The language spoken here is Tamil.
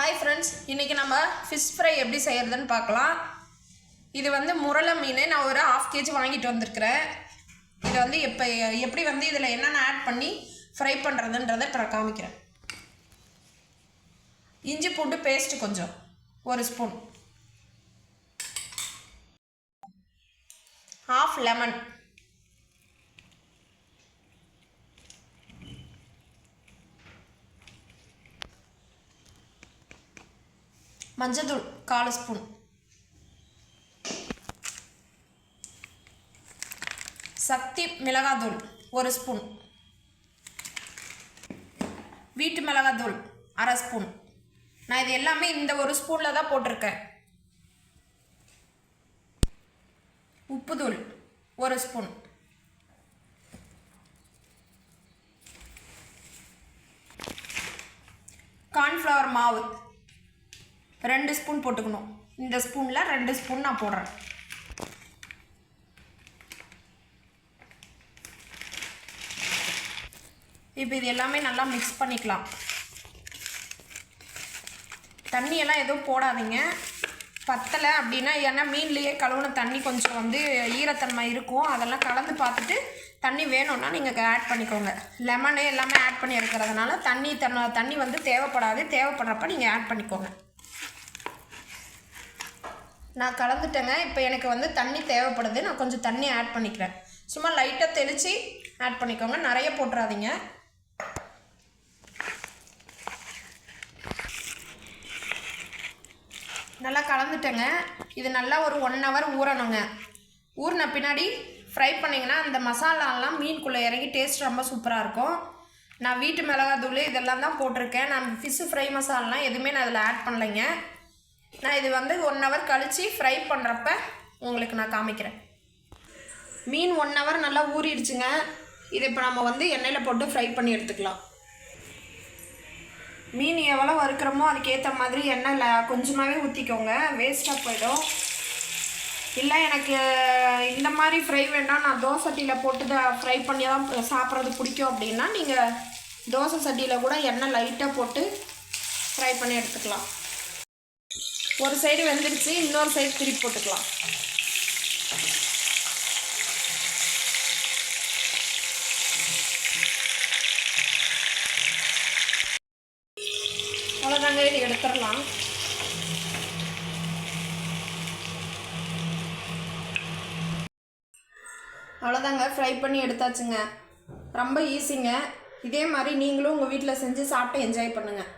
ஹாய் ஃப்ரெண்ட்ஸ் இன்றைக்கி நம்ம ஃபிஷ் ஃப்ரை எப்படி செய்கிறதுன்னு பார்க்கலாம். இது வந்து முரளை மீன் நான் ஒரு ஆஃப் கேஜி வாங்கிட்டு வந்திருக்கிறேன். இதை வந்து எப்போ எப்படி வந்து இதில் என்னென்ன ஆட் பண்ணி ஃப்ரை பண்ணுறதுன்றதை இப்போ நான் காமிக்கிறேன். இஞ்சி பூண்டு பேஸ்ட்டு கொஞ்சம் ஒரு ஸ்பூன் ஹாஃப் லெமன் மஞ்சத்தூள் கால் ஸ்பூன். சக்தி மிளகாத்தூள் ஒரு ஸ்பூன். வீட்டு மிளகாத்தூள் அரை ஸ்பூன். நான் இது எல்லாமே இந்த ஒரு ஸ்பூனில் தான் போட்டிருக்கேன். உப்புத்தூள் ஒரு ஸ்பூன். கார்ன்ஃப்ளவர் மாவு ரெண்டு ஸ்பூன் போட்டுக்கணும். இந்த ஸ்பூனில் ரெண்டு ஸ்பூன் நான் போடுறேன். இப்போ இது எல்லாமே நல்லா மிக்ஸ் பண்ணிக்கலாம். தண்ணியெல்லாம் எதுவும் போடாதீங்க. பத்தலை அப்படின்னா ஏன்னா மீன்லேயே கழுவுன தண்ணி கொஞ்சம் வந்து ஈரத்தன்மை இருக்கும். அதெல்லாம் கலந்து பார்த்துட்டு தண்ணி வேணும்னா நீங்கள் ஆட் பண்ணிக்கோங்க. லெமனு எல்லாமே ஆட் பண்ணி இருக்கிறதுனால தண்ணி தண்ணி வந்து தேவைப்படாது. தேவைப்படுறப்ப நீங்கள் ஆட் பண்ணிக்கோங்க. நான் கலந்துட்டேங்க. இப்போ எனக்கு வந்து தண்ணி தேவைப்படுது. நான் கொஞ்சம் தண்ணி ஆட் பண்ணிக்கிறேன். சும்மா லைட்டாக தெளித்து ஆட் பண்ணிக்கோங்க. நிறைய போட்டுறாதீங்க. நல்லா கலந்துட்டேங்க. இது நல்லா ஒரு ஒன் ஹவர் ஊறணுங்க. ஊறின பின்னாடி ஃப்ரை பண்ணிங்கன்னா அந்த மசாலாலாம் மீனுக்குள்ளே இறங்கி டேஸ்ட் ரொம்ப சூப்பராக இருக்கும். நான் வீட்டு மிளகாத்தூள் இதெல்லாம் தான் போட்டிருக்கேன். நான் ஃபிஷ்ஷு ஃப்ரை மசாலாலாம் எதுவுமே நான் அதில் ஆட் பண்ணலைங்க. நான் இது வந்து ஒன் ஹவர் கழித்து ஃப்ரை பண்ணுறப்ப உங்களுக்கு நான் காமிக்கிறேன். மீன் ஒன் ஹவர் நல்லா ஊறிடுச்சுங்க. இது இப்போ நம்ம வந்து எண்ணெயில் போட்டு ஃப்ரை பண்ணி எடுத்துக்கலாம். மீன் எவ்வளோ வறுக்கிறோமோ அதுக்கேற்ற மாதிரி எண்ணெயில் கொஞ்சமாகவே ஊற்றிக்கோங்க வேஸ்ட்டாக போயிடும். இல்லை எனக்கு இந்த மாதிரி ஃப்ரை வேண்டாம். நான் தோசை சட்டியில் போட்டு தான் ஃப்ரை பண்ணி தான் சாப்பிட்றது பிடிக்கும் அப்படின்னா நீங்கள் தோசை சட்டியில் கூட எண்ணெய் லைட்டாக போட்டு ஃப்ரை பண்ணி எடுத்துக்கலாம். ஒரு சைடு வெந்துடுச்சு இன்னொரு சைடு திருப்பி போட்டுக்கலாம். அவ்வளோதாங்க இது எடுத்துடலாம். அவ்வளோதாங்க ஃப்ரை பண்ணி எடுத்தாச்சுங்க. ரொம்ப ஈஸிங்க இதே மாதிரி நீங்களும் உங்கள் வீட்டில் செஞ்சு சாப்பிட்டு என்ஜாய் பண்ணுங்கள்